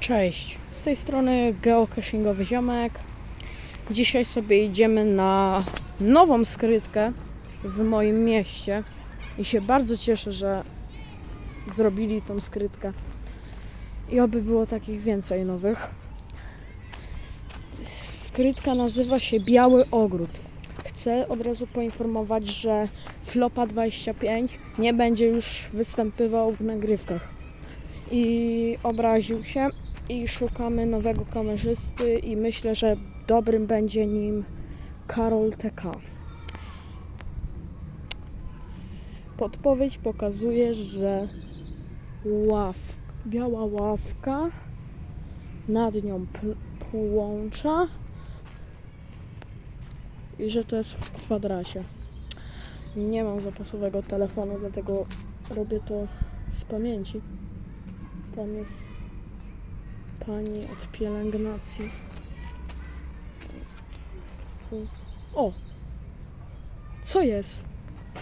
Cześć, z tej strony geocachingowy ziomek. Dzisiaj sobie idziemy na nową skrytkę w moim mieście i się bardzo cieszę, że zrobili tą skrytkę. I oby było takich więcej nowych. Skrytka nazywa się Biały Ogród. Chcę od razu poinformować, że Flopa 25 nie będzie już występował w nagrywkach. I obraził się i szukamy nowego kamerzysty i myślę, że dobrym będzie nim Karol TK. Podpowiedź pokazuje, że ław, biała ławka, nad nią półłącza i że to jest w kwadracie. Nie mam zapasowego telefonu, dlatego robię to z pamięci. Tam jest pani od pielęgnacji. O! Co jest?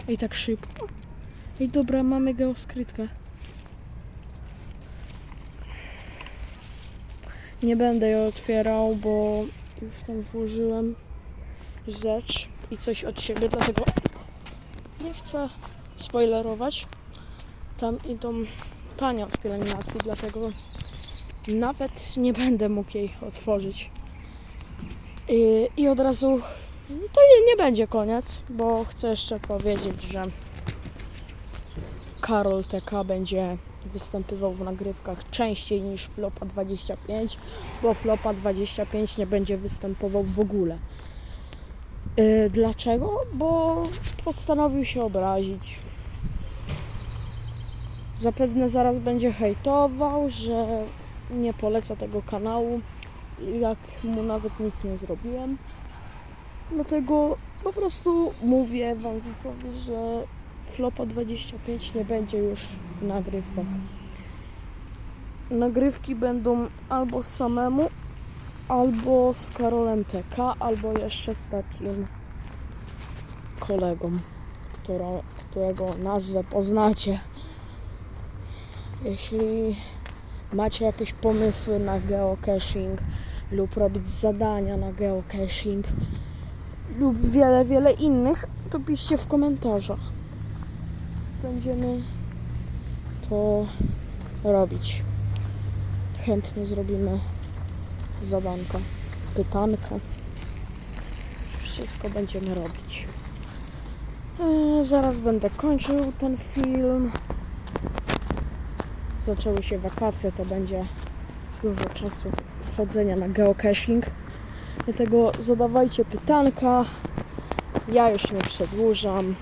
Ej, tak szybko. Ej, dobra, mamy geoskrytkę. Nie będę jej otwierał, bo już tam włożyłem rzecz i coś od siebie, dlatego nie chcę spoilerować. Tam idą pania od pielęgnacji, dlatego nawet nie będę mógł jej otworzyć. I, i od razu to nie, nie będzie koniec, bo chcę jeszcze powiedzieć, że Karol TK będzie występował w nagrywkach częściej niż Flopa 25, bo Flopa 25 nie będzie występował w ogóle. Yy, dlaczego? Bo postanowił się obrazić. Zapewne zaraz będzie hejtował, że nie poleca tego kanału, jak mu nawet nic nie zrobiłem. Dlatego po prostu mówię wam widzowie, że Flopa 25 nie będzie już w nagrywkach. Nagrywki będą albo samemu, albo z Karolem TK, albo jeszcze z takim kolegą, którą, którego nazwę poznacie. Jeśli macie jakieś pomysły na geocaching lub robić zadania na geocaching lub wiele, wiele innych, to piszcie w komentarzach. Będziemy to robić. Chętnie zrobimy zadanka, pytankę. Wszystko będziemy robić. Eee, zaraz będę kończył ten film zaczęły się wakacje, to będzie dużo czasu chodzenia na geocaching. Dlatego zadawajcie pytanka. Ja już nie przedłużam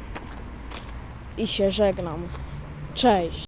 i się żegnam. Cześć!